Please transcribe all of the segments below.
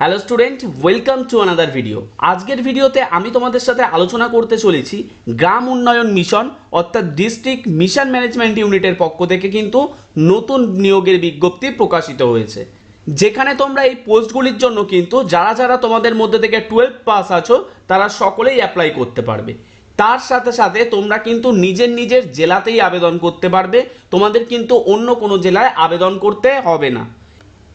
Hello student welcome to another video আজকের ভিডিওতে আমি তোমাদের সাথে আলোচনা করতে চলেছি গ্রাম উন্নয়ন মিশন, অর্থাৎ ডিস্ট্রিক্ট মিশন ম্যানেজমেন্ট ইউনিটের পক্ষ থেকে কিন্তু নতুন নিয়োগের বিজ্ঞপ্তি প্রকাশিত হয়েছে। যেখানে তোমরা এই পোস্টগুলির জন্য কিন্তু যারা যারা তোমাদের মধ্যে থেকে টুয়েলভ পাস আছো, তারা সকলেই অ্যাপ্লাই করতে পারবে। তার সাথে সাথে তোমরা কিন্তু নিজের নিজের জেলাতেই আবেদন করতে পারবে। তোমাদের কিন্তু অন্য কোনো জেলায় আবেদন করতে হবে না।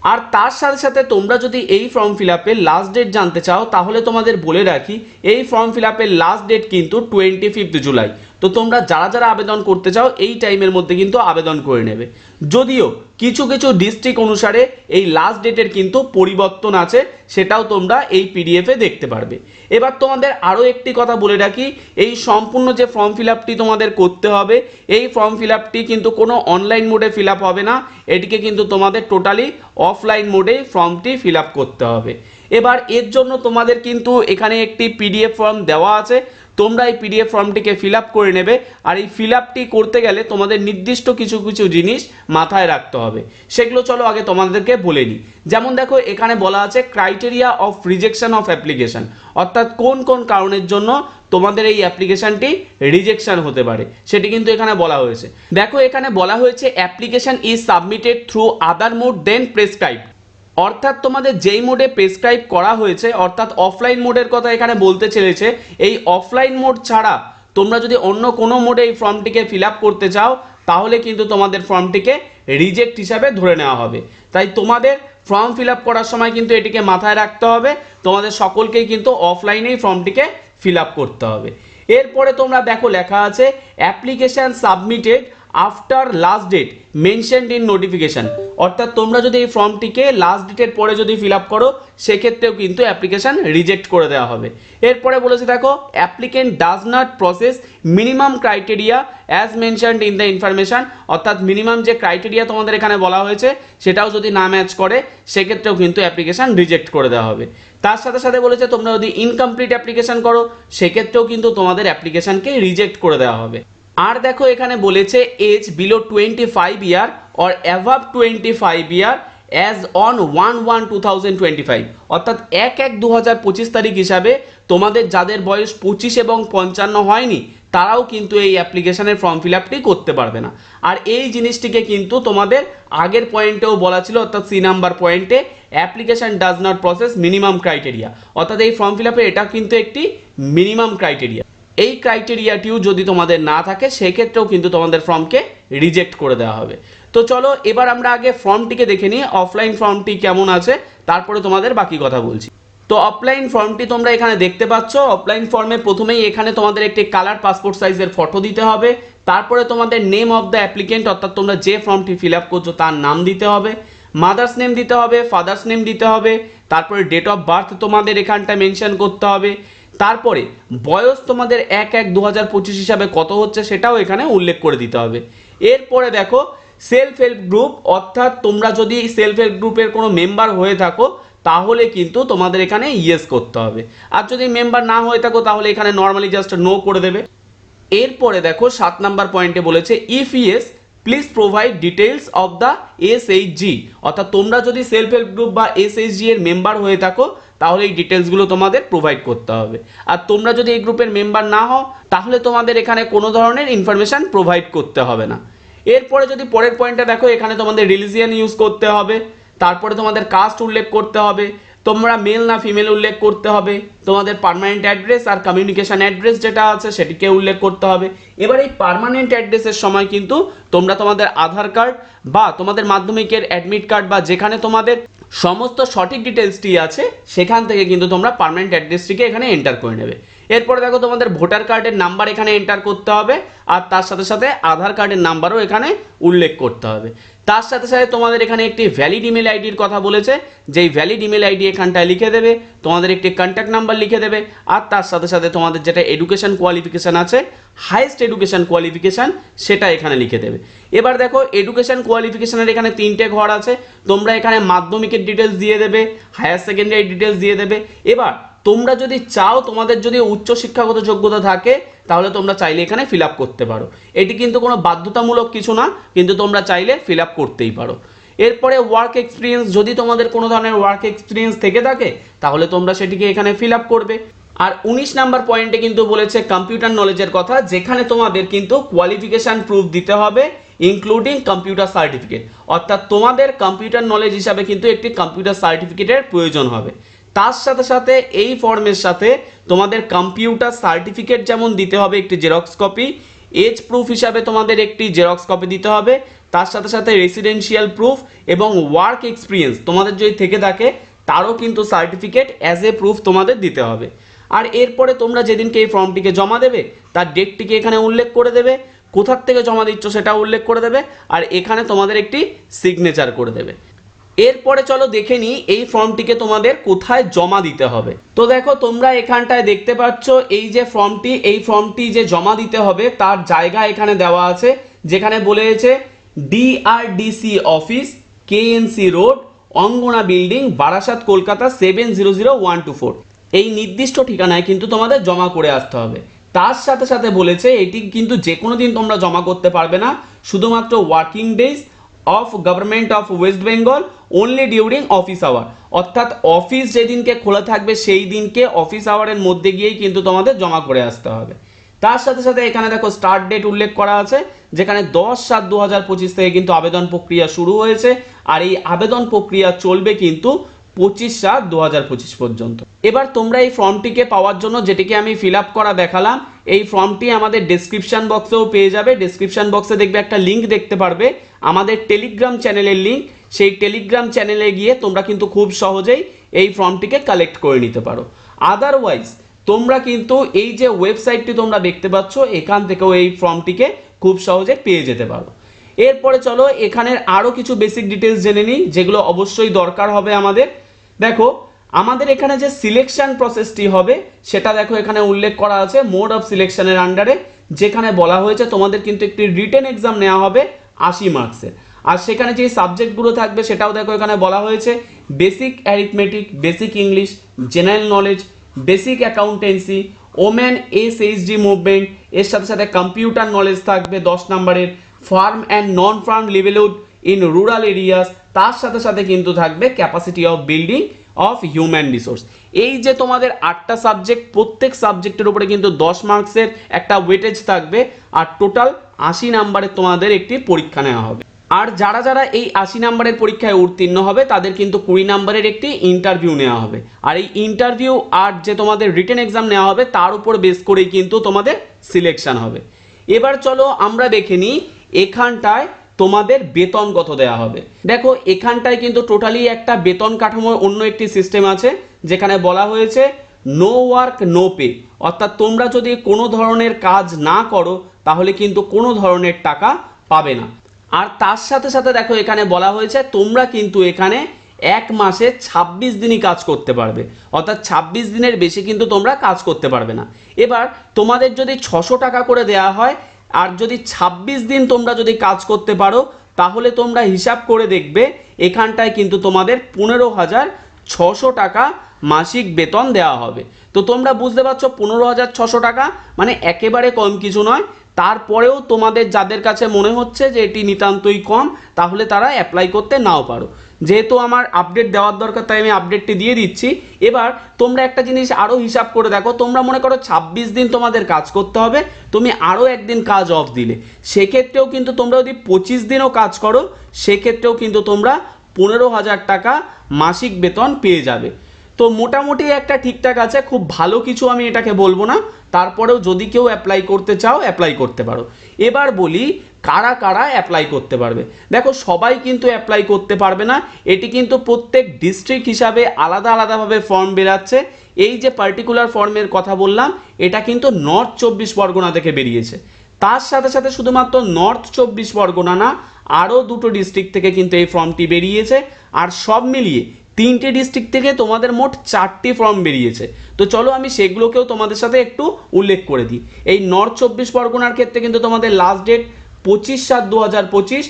আর তার সাথে সাথে তোমরা যদি এই ফর্ম ফিল আপের লাস্ট ডেট জানতে চাও, তাহলে তোমাদের বলে রাখি, এই ফর্ম ফিল আপের লাস্ট ডেট কিন্তু টোয়েন্টি ফিফথ জুলাই তো তোমরা যারা যারা আবেদন করতে চাও, এই টাইমের মধ্যে কিন্তু আবেদন করে নেবে। যদিও কিছু কিছু ডিস্ট্রিক্ট অনুসারে এই লাস্ট ডেটের কিন্তু পরিবর্তন আছে, সেটাও তোমরা এই পিডিএফে দেখতে পারবে। এবার তোমাদের আরও একটি কথা বলে রাখি, এই সম্পূর্ণ যে ফর্ম ফিল আপটি তোমাদের করতে হবে, এই ফর্ম ফিল আপটি কিন্তু কোনো অনলাইন মোডে ফিল আপ হবে না, এটিকে কিন্তু তোমাদের টোটালি অফলাইন মোডেই ফর্মটি ফিল আপ করতে হবে। এবার এর জন্য তোমাদের কিন্তু এখানে একটি পিডিএফ ফর্ম দেওয়া আছে তোমরা এই পিডিএফ ফর্মটিকে ফিল আপ করে নেবে। আর এই ফিল আপটি করতে গেলে তোমাদের নির্দিষ্ট কিছু কিছু জিনিস মাথায় রাখতে হবে। সেগুলো চলো আগে তোমাদেরকে বলে নিই। যেমন দেখো, এখানে বলা আছে criteria of rejection of application অর্থাৎ কোন কোন কারণের জন্য তোমাদের এই অ্যাপ্লিকেশনটি রিজেকশন হতে পারে। সেটি কিন্তু এখানে বলা হয়েছে। দেখো, এখানে বলা হয়েছে application is submitted through other mode then prescribe অর্থাৎ তোমাদের যেই মোডে প্রেসক্রাইব করা হয়েছে, অর্থাৎ অফলাইন মোডের কথা এখানে বলতে চলেছে, এই অফলাইন মোড ছাড়া তোমরা যদি অন্য কোনো মোডে এই ফর্মটিকে ফিল করতে চাও, তাহলে কিন্তু তোমাদের ফর্মটিকে রিজেক্ট হিসাবে ধরে নেওয়া হবে। তাই তোমাদের ফর্ম ফিল করার সময় কিন্তু এটিকে মাথায় রাখতে হবে, তোমাদের সকলকেই কিন্তু অফলাইনেই ফর্মটিকে ফিল করতে হবে। এরপরে তোমরা দেখো লেখা আছে application submitted after last date mentioned in notification অর্থাৎ তোমরা যদি এই ফর্মটিকে লাস্ট ডেটের পরে যদি ফিল আপ করো, সেক্ষেত্রেও কিন্তু অ্যাপ্লিকেশান রিজেক্ট করে দেওয়া হবে। এরপরে বলেছে দেখো applicant does not process minimum criteria as mentioned in the information অর্থাৎ মিনিমাম যে ক্রাইটেরিয়া তোমাদের এখানে বলা হয়েছে, সেটাও যদি না ম্যাচ করে, সেক্ষেত্রেও কিন্তু অ্যাপ্লিকেশান রিজেক্ট করে দেওয়া হবে। তার সাথে সাথে বলেছে, তোমরা যদি ইনকমপ্লিট অ্যাপ্লিকেশান করো, সেক্ষেত্রেও কিন্তু তোমাদের অ্যাপ্লিকেশানকে রিজেক্ট করে দেওয়া হবে। আর দেখো এখানে বলেছে age below twenty five year or above twenty five year as on one one two thousand twenty five অর্থাৎ এক এক দু হাজার পঁচিশ তারিখ হিসাবে তোমাদের যাদের বয়স পঁচিশ এবং পঞ্চান্ন হয়নি, তারাও কিন্তু এই অ্যাপ্লিকেশনের ফর্ম ফিল আপটি করতে পারবে না। আর এই জিনিসটিকে কিন্তু তোমাদের আগের পয়েন্টেও বলা ছিল, অর্থাৎ সি নাম্বার পয়েন্টে application does not process minimum criteria অর্থাৎ এই ফর্ম ফিল আপে এটা কিন্তু একটি মিনিমাম ক্রাইটেরিয়া এই ক্রাইটেরিয়াটিও যদি তোমাদের না থাকে, সেক্ষেত্রেও কিন্তু তোমাদের ফর্মকে রিজেক্ট করে দেওয়া হবে। তো চলো, এবার আমরা আগে ফর্মটিকে দেখে নিই অফলাইন ফর্মটি কেমন আছে, তারপরে তোমাদের বাকি কথা বলছি। তো অফলাইন ফর্মটি তোমরা এখানে দেখতে পাচ্ছ অফলাইন ফর্মে প্রথমেই এখানে তোমাদের একটি কালার পাসপোর্ট সাইজের ফটো দিতে হবে, তারপরে তোমাদের নেম অফ দ্য অ্যাপ্লিকেন্ট অর্থাৎ তোমরা যে ফর্মটি ফিল আপ করছ তার নাম দিতে হবে মাদার্স নেম দিতে হবে ফাদার্স নেম দিতে হবে, তারপরে ডেট অফ বার্থ তোমাদের এখানটা মেনশন করতে হবে তারপরে, বয়স তোমাদের এক এক দু হাজার পঁচিশ হিসাবে কত হচ্ছে সেটাও এখানে উল্লেখ করে দিতে হবে। এরপরে দেখো সেলফ হেল্প গ্রুপ অর্থাৎ তোমরা যদি সেলফ হেল্প গ্রুপের কোনো মেম্বার হয়ে থাকো, তাহলে কিন্তু তোমাদের এখানে ইয়েস করতে হবে। আর যদি মেম্বার না হয়ে থাকো, তাহলে এখানে নর্মালি জাস্ট নো করে দেবে। এরপরে দেখো, সাত নাম্বার পয়েন্টে বলেছে if yes please provide details of the S H G অর্থাৎ তোমরা যদি সেলফ হেল্প গ্রুপ বা এস এইচ জি এর মেম্বার হয়ে থাকো, তাহলে এই ডিটেলসগুলো তোমাদের প্রোভাইড করতে হবে। আর তোমরা যদি এই গ্রুপের মেম্বার না হও, তাহলে তোমাদের এখানে কোনো ধরনের ইনফরমেশান প্রোভাইড করতে হবে না। এরপরে যদি পরের পয়েন্টটা দেখো, এখানে তোমাদের রিলিজিয়ান ইউজ করতে হবে, তারপরে তোমাদের কাস্ট উল্লেখ করতে হবে তোমরা মেল না ফিমেল উল্লেখ করতে হবে। তোমাদের পারমানেন্ট অ্যাড্রেস আর কমিউনিকেশান অ্যাড্রেস যেটা আছে, সেটিকে উল্লেখ করতে হবে। এবার এই পারমানেন্ট অ্যাড্রেসের সময় কিন্তু তোমরা তোমাদের আধার কার্ড বা তোমাদের মাধ্যমিকের অ্যাডমিট কার্ড বা যেখানে তোমাদের সমস্ত সঠিক ডিটেলসটি আছে, সেখান থেকে কিন্তু তোমরা পারমানেন্ট অ্যাড্রেসটিকে এখানে এন্টার করে নেবে। এরপরে দেখো তোমাদের ভোটার কার্ডের নাম্বার এখানে এন্টার করতে হবে, আর তার সাথে সাথে আধার কার্ডের নাম্বারও এখানে উল্লেখ করতে হবে। তার সাথে সাথে তোমাদের এখানে একটি ভ্যালিড ইমেল আইডির কথা বলেছে, যেই ভ্যালিড ইমেল আইডি এখানটায় লিখে দেবে, তোমাদের একটি কন্ট্যাক্ট নাম্বার লিখে দেবে, আর তার সাথে সাথে তোমাদের যেটা এডুকেশন কোয়ালিফিকেশান আছে হাইয়েস্ট এডুকেশন কোয়ালিফিকেশান সেটা এখানে লিখে দেবে। এবার দেখো এডুকেশন কোয়ালিফিকেশানের এখানে তিনটে ঘর আছে, তোমরা এখানে মাধ্যমিকের ডিটেলস দিয়ে দেবে হায়ার সেকেন্ডারি ডিটেলস দিয়ে দেবে। এবার তোমরা যদি চাও তোমাদের যদি উচ্চ শিক্ষাগত যোগ্যতা থাকে, তাহলে তোমরা চাইলে এখানে ফিল করতে পারো। এটি কিন্তু কোনো বাধ্যতামূলক কিছু না, কিন্তু তোমরা চাইলে ফিল করতেই পারো। এরপরে ওয়ার্ক এক্সপিরিয়েন্স যদি তোমাদের কোনো ধরনের ওয়ার্ক এক্সপিরিয়েন্স থেকে থাকে, তাহলে তোমরা সেটিকে এখানে ফিল করবে। আর উনিশ নাম্বার পয়েন্টে কিন্তু বলেছে কম্পিউটার নলেজের কথা, যেখানে তোমাদের কিন্তু কোয়ালিফিকেশান প্রুফ দিতে হবে ইনক্লুডিং কম্পিউটার সার্টিফিকেট অর্থাৎ তোমাদের কম্পিউটার নলেজ হিসাবে কিন্তু একটি কম্পিউটার সার্টিফিকেটের প্রয়োজন হবে। তার সাথে সাথে এই ফর্মের সাথে তোমাদের কম্পিউটার সার্টিফিকেট যেমন দিতে হবে একটি জেরক্স কপি এজ প্রুফ হিসাবে তোমাদের একটি জেরক্স কপি দিতে হবে। তার সাথে সাথে রেসিডেন্সিয়াল প্রুফ এবং ওয়ার্ক এক্সপিরিয়েন্স তোমাদের যদি থেকে থাকে, তারও কিন্তু সার্টিফিকেট অ্যাজ এ প্রুফ তোমাদের দিতে হবে। আর এরপরে তোমরা যেদিনকে এই ফর্মটিকে জমা দেবে, তার ডেটটিকে এখানে উল্লেখ করে দেবে। কোথার থেকে জমা দিচ্ছ সেটা উল্লেখ করে দেবে। আর এখানে তোমাদের একটি সিগনেচার করে দেবে। এরপরে চলো দেখে নিই এই ফর্মটিকে তোমাদের কোথায় জমা দিতে হবে। তো দেখো, তোমরা এখানটায় দেখতে পাচ্ছ এই যে ফর্মটি, এই ফর্মটি যে জমা দিতে হবে তার জায়গা এখানে দেওয়া আছে, যেখানে বলেছে DRDC office KNC road Angana building Barasat, Kolkata seven zero zero one two four এই নির্দিষ্ট ঠিকানায় কিন্তু তোমাদের জমা করে আসতে হবে। তার সাথে সাথে বলেছে এটি কিন্তু যে কোনো দিন তোমরা জমা করতে পারবে না, শুধুমাত্র working days of government of West Bengal only during office hour অর্থাৎ অফিস যেদিনকে খোলা থাকবে, সেই দিনকে অফিস আওয়ারের মধ্যে গিয়েই কিন্তু তোমাদের জমা করে আসতে হবে। তার সাথে সাথে এখানে দেখো স্টার্ট ডেট উল্লেখ করা আছে, যেখানে দশ সাত দু হাজার পঁচিশ থেকে কিন্তু আবেদন প্রক্রিয়া শুরু হয়েছে, আর এই আবেদন প্রক্রিয়া চলবে কিন্তু পঁচিশ সাত দু হাজার পঁচিশ পর্যন্ত। এবার তোমরা এই ফর্মটিকে পাওয়ার জন্য যেটিকে আমি ফিল আপ করা দেখালাম, এই ফর্মটি আমাদের ডেসক্রিপশন বক্সেও পেয়ে যাবে। ডেসক্রিপশন বক্সে দেখবে একটা লিঙ্ক দেখতে পারবে। আমাদের টেলিগ্রাম চ্যানেলের লিঙ্ক সেই টেলিগ্রাম চ্যানেলে গিয়ে তোমরা কিন্তু খুব সহজেই এই ফর্মটিকে কালেক্ট করে নিতে পারো। আদারওয়াইজ তোমরা কিন্তু এই যে ওয়েবসাইটটি তোমরা দেখতে পাচ্ছ, এখান থেকেও এই ফর্মটিকে খুব সহজে পেয়ে যেতে পারো। এরপরে চলো, এখানের আরও কিছু বেসিক ডিটেলস জেনে নিই, যেগুলো অবশ্যই দরকার হবে আমাদের। দেখো, আমাদের এখানে যে সিলেকশন প্রসেসটি হবে, সেটা দেখো এখানে উল্লেখ করা আছে মোড অফ সিলেকশনের আন্ডারে যেখানে বলা হয়েছে তোমাদের কিন্তু একটি রিটেন এক্সাম নেওয়া হবে আশি মার্কসের আর সেখানে যে সাবজেক্টগুলো থাকবে সেটাও দেখো এখানে বলা হয়েছে। Basic arithmetic basic English general knowledge basic accountancy woman S HD movement এর সাথে সাথে কম্পিউটার নলেজ থাকবে দশ নম্বরের। Farm and non farm livelihood in rural areas তার সাথে সাথে কিন্তু থাকবে capacity of building of human resource এই যে তোমাদের আটটা সাবজেক্ট প্রত্যেক সাবজেক্টের উপরে কিন্তু দশ মার্কসের একটা ওয়েটেজ থাকবে, আর টোটাল আশি নাম্বারের তোমাদের একটি পরীক্ষা নেওয়া হবে। আর যারা যারা এই আশি নাম্বারের পরীক্ষায় উত্তীর্ণ হবে, তাদের কিন্তু কুড়ি নাম্বারের একটি ইন্টারভিউ নেওয়া হবে। আর এই ইন্টারভিউ আর যে তোমাদের রিটেন এক্সাম নেওয়া হবে, তার উপর বেস করেই কিন্তু তোমাদের সিলেকশন হবে। এবার চলো আমরা দেখে নিই, এখানটায় তোমাদের বেতন কত দেওয়া হবে। দেখো, এখানটায় কিন্তু টোটালি একটা বেতন কাঠামোর অন্য একটি সিস্টেম আছে, যেখানে বলা হয়েছে নো ওয়ার্ক নো পে অর্থাৎ তোমরা যদি কোনো ধরনের কাজ না করো, তাহলে কিন্তু কোনো ধরনের টাকা পাবে না। আর তার সাথে সাথে দেখো এখানে বলা হয়েছে, তোমরা কিন্তু এখানে এক মাসে ২৬ দিনই কাজ করতে পারবে। অর্থাৎ ২৬ দিনের বেশি কিন্তু তোমরা কাজ করতে পারবে না। এবার তোমাদের যদি ছশো টাকা করে দেওয়া হয়, আর যদি ২৬ দিন তোমরা যদি কাজ করতে পারো, তাহলে তোমরা হিসাব করে দেখবে, এখানটায় কিন্তু তোমাদের পনেরো হাজার ছশো টাকা মাসিক বেতন দেওয়া হবে। তো তোমরা বুঝতে পারছ, পনেরো হাজার ছশো টাকা মানে একেবারে কম কিছু নয় তারপরেও তোমাদের যাদের কাছে মনে হচ্ছে যে এটি নিতান্তই কম, তাহলে তারা অ্যাপ্লাই করতে নাও পারো। যেহেতু আমার আপডেট দেওয়ার দরকার, তাই আমি আপডেটটি দিয়ে দিচ্ছি। এবার তোমরা একটা জিনিস আরও হিসাব করে দেখো। তোমরা মনে করো ছাব্বিশ দিন তোমাদের কাজ করতে হবে, তুমি আরও একদিন কাজ অফ দিলে। সেক্ষেত্রেও কিন্তু তোমরা যদি পঁচিশ দিনও কাজ করো, সেক্ষেত্রেও কিন্তু তোমরা পনেরো হাজার টাকা মাসিক বেতন পেয়ে যাবে। তো মোটামুটি একটা ঠিকঠাক আছে, খুব ভালো কিছু আমি এটাকে বলব না। তারপরেও যদি কেউ অ্যাপ্লাই করতে চাও অ্যাপ্লাই করতে পারো। এবার বলি, কারা কারা অ্যাপ্লাই করতে পারবে? দেখো, সবাই কিন্তু অ্যাপ্লাই করতে পারবে না। এটি কিন্তু প্রত্যেক ডিস্ট্রিক্ট হিসাবে আলাদা আলাদাভাবে ফর্ম বেরাচ্ছে। এই যে পার্টিকুলার ফর্মের কথা বললাম, এটা কিন্তু নর্থ চব্বিশ পরগনা থেকে বেরিয়েছে। তার সাথে সাথে শুধুমাত্র নর্থ চব্বিশ পরগনা না, আরও দুটো ডিস্ট্রিক্ট থেকে কিন্তু এই ফর্মটি বেরিয়েছে। আর সব মিলিয়ে তিনটে ডিস্ট্রিক্ট থেকে তোমাদের মোট চারটি ফর্ম বেরিয়েছে। তো চলো আমি সেগুলোকেও তোমাদের সাথে একটু উল্লেখ করে দিই। এই নর্থ চব্বিশ পরগনার ক্ষেত্রে কিন্তু তোমাদের লাস্ট ডেট পঁচিশ সাত দু হাজার পঁচিশ,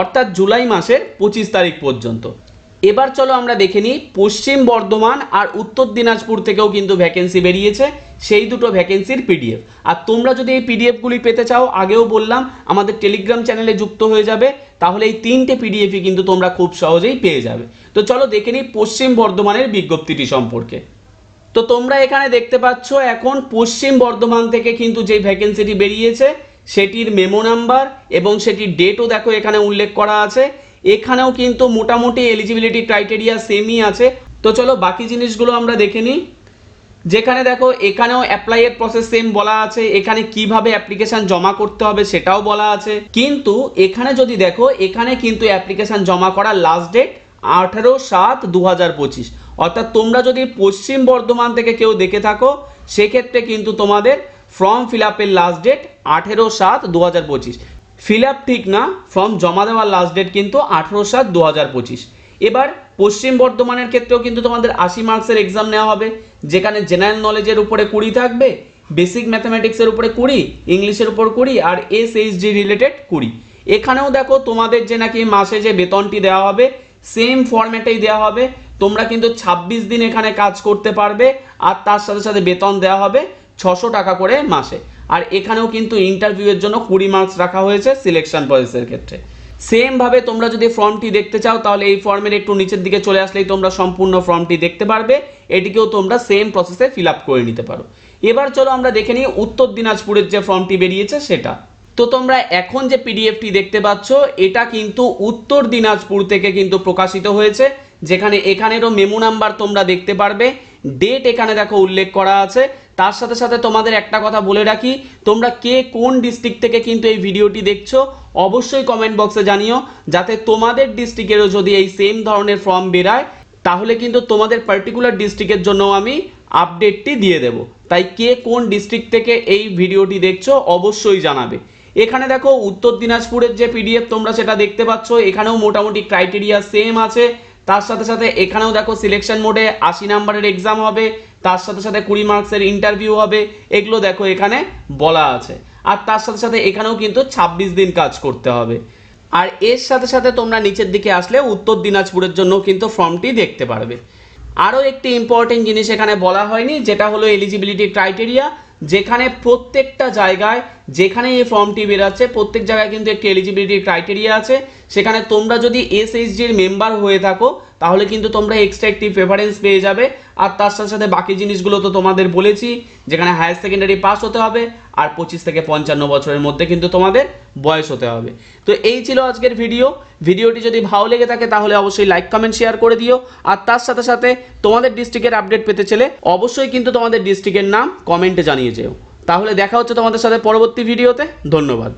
অর্থাৎ জুলাই মাসের পঁচিশ তারিখ পর্যন্ত। এবার চলো আমরা দেখে নিই পশ্চিম বর্ধমান আর উত্তর দিনাজপুর থেকেও কিন্তু ভ্যাকেন্সি বেরিয়েছে। সেই দুটো ভ্যাকেন্সির পিডিএফ আর তোমরা যদি এই পিডিএফগুলি পেতে চাও, আগেও বললাম, আমাদের টেলিগ্রাম চ্যানেলে যুক্ত হয়ে যাবে। তাহলে এই তিনটে পিডিএফই কিন্তু তোমরা খুব সহজেই পেয়ে যাবে। তো চলো দেখে নিই পশ্চিম বর্ধমানের বিজ্ঞপ্তিটি সম্পর্কে। তো তোমরা এখানে দেখতে পাচ্ছ, এখন পশ্চিম বর্ধমান থেকে কিন্তু যে ভ্যাকেন্সিটি বেরিয়েছে, সেটির মেমো নাম্বার এবং সেটির ডেটও দেখো এখানে উল্লেখ করা আছে। এখানেও কিন্তু মোটামুটি এলিজিবিলিটি ক্রাইটেরিয়া সেমই আছে। তো চলো বাকি জিনিসগুলো আমরা দেখে নিই। যেখানে দেখো, এখানেও অ্যাপ্লাইয়ের প্রসেস সেম বলা আছে, এখানে কীভাবে অ্যাপ্লিকেশন জমা করতে হবে সেটাও বলা আছে। কিন্তু এখানে যদি দেখো, এখানে কিন্তু অ্যাপ্লিকেশন জমা করার লাস্ট ডেট আঠেরো সাত দু হাজার পঁচিশ। অর্থাৎ তোমরা যদি পশ্চিম বর্ধমান থেকে কেউ দেখে থাকো, সেক্ষেত্রে কিন্তু তোমাদের ফর্ম ফিল আপের লাস্ট ডেট আঠেরো সাত দু হাজার পঁচিশ। ফিল আপ ঠিক না ফর্ম জমা দেওয়ার লাস্ট ডেট কিন্তু আঠেরো সাত দু হাজার পঁচিশ। এবার পশ্চিম বর্ধমানের ক্ষেত্রেও কিন্তু তোমাদের আশি মার্কসের এক্সাম নেওয়া হবে, যেখানে জেনারেল নলেজের উপরে কুড়ি থাকবে বেসিক ম্যাথামেটিক্সের উপরে কুড়ি ইংলিশের উপর কুড়ি, আর এস এইচডি রিলেটেড কুড়ি। এখানেও দেখো তোমাদের যে নাকি মাসে যে বেতনটি দেওয়া হবে সেম ফরম্যাটেই দেওয়া হবে, তোমরা কিন্তু ছাব্বিশ দিন এখানে কাজ করতে পারবে, আর তার সাথে সাথে বেতন দেওয়া হবে ছশো টাকা করে মাসে। আর এখানেও কিন্তু ইন্টারভিউয়ের জন্য কুড়ি মার্কস রাখা হয়েছে সিলেকশন প্রসেসের ক্ষেত্রে। সেম ভাবে তোমরা যদি ফর্মটি দেখতে চাও, তাহলে এই ফর্মের একটু নিচের দিকে চলে আসলেই তোমরা সম্পূর্ণ ফর্মটি দেখতে পারবে। এটিকেও তোমরা সেম প্রসেসে ফিল করে নিতে পারো। এবার চলো আমরা দেখে নিই উত্তর দিনাজপুরের যে ফর্মটি বেরিয়েছে সেটা। তো তোমরা এখন যে পিডিএফটি দেখতে পাচ্ছ, এটা কিন্তু উত্তর দিনাজপুর থেকে কিন্তু প্রকাশিত হয়েছে, যেখানে এখানেরও মেমো নাম্বার তোমরা দেখতে পারবে। ডেট এখানে দেখো উল্লেখ করা আছে। তার সাথে সাথে তোমাদের একটা কথা বলে রাখি, তোমরা কে কোন ডিস্ট্রিক্ট থেকে কিন্তু এই ভিডিওটি দেখছ, অবশ্যই কমেন্ট বক্সে জানিও, যাতে তোমাদের ডিস্ট্রিক্টেরও যদি এই সেম ধরনের ফর্ম বেরায়, তাহলে কিন্তু তোমাদের পার্টিকুলার ডিস্ট্রিক্টের জন্য আমি আপডেটটি দিয়ে দেব। তাই কে কোন ডিস্ট্রিক্ট থেকে এই ভিডিওটি দেখছ, অবশ্যই জানাবে। এখানে দেখো উত্তর দিনাজপুরের যে পিডিএফ তোমরা সেটা দেখতে পাচ্ছ, এখানেও মোটামুটি ক্রাইটেরিয়া সেম আছে। তার সাথে সাথে এখানেও দেখো সিলেকশন মোডে আশি নাম্বারের এক্সাম হবে, তার সাথে সাথে কুড়ি মার্কসের ইন্টারভিউ হবে, এগুলো দেখো এখানে বলা আছে। আর তার সাথে সাথে এখানেও কিন্তু ছাব্বিশ দিন কাজ করতে হবে। আর এর সাথে সাথে তোমরা নিচের দিকে আসলে উত্তর দিনাজপুরের জন্য কিন্তু ফর্মটি দেখতে পারবে। আরও একটি ইম্পর্টেন্ট জিনিস এখানে বলা হয়নি, যেটা হলো এলিজিবিলিটি ক্রাইটেরিয়া যেখানে প্রত্যেকটা জায়গায় যেখানে এই ফর্মটি বেরাচ্ছে, প্রত্যেক জায়গায় কিন্তু একটি এলিজিবিলিটি ক্রাইটেরিয়া আছে। সেখানে তোমরা যদি এসএইচজির মেম্বার হয়ে থাকো তাহলে কিন্তু তোমরা এক্সট্রা একটি প্রেফারেন্স পেয়ে যাবে। আর তার সাথে সাথে বাকি জিনিসগুলো তো তোমাদের বলেছি, যেখানে হায়ার সেকেন্ডারি পাস হতে হবে আর পঁচিশ থেকে পঞ্চান্ন বছরের মধ্যে কিন্তু তোমাদের বয়স হতে হবে। তো এই ছিল আজকের ভিডিও ভিডিওটি যদি ভালো লেগে থাকে তাহলে অবশ্যই লাইক কমেন্ট শেয়ার করে দিও। আর তার সাথে সাথে তোমাদের ডিস্ট্রিক্টের আপডেট পেতে চলে অবশ্যই কিন্তু তোমাদের ডিস্ট্রিক্টের নাম কমেন্টে জানিয়ে যেও। তাহলে দেখা হচ্ছে তোমাদের সাথে পরবর্তী ভিডিওতে ধন্যবাদ।